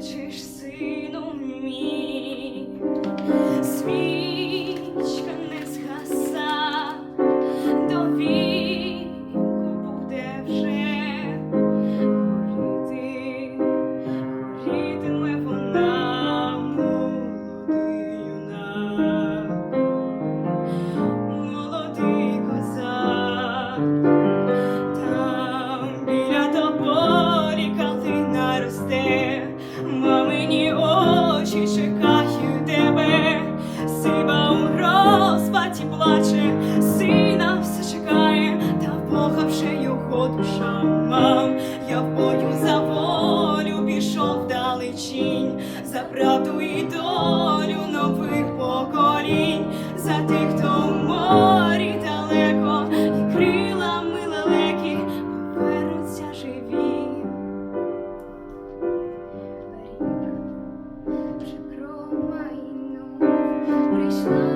плачеш, сину мій. хаті плаче, сина все чекає, та Бога вже його душа мав. Я в бою за волю пішов далечінь, за правду і долю нових поколінь, за тих, хто в морі далеко, і крилами лелеки повернуться живі. Рік вже промайнув прийшла.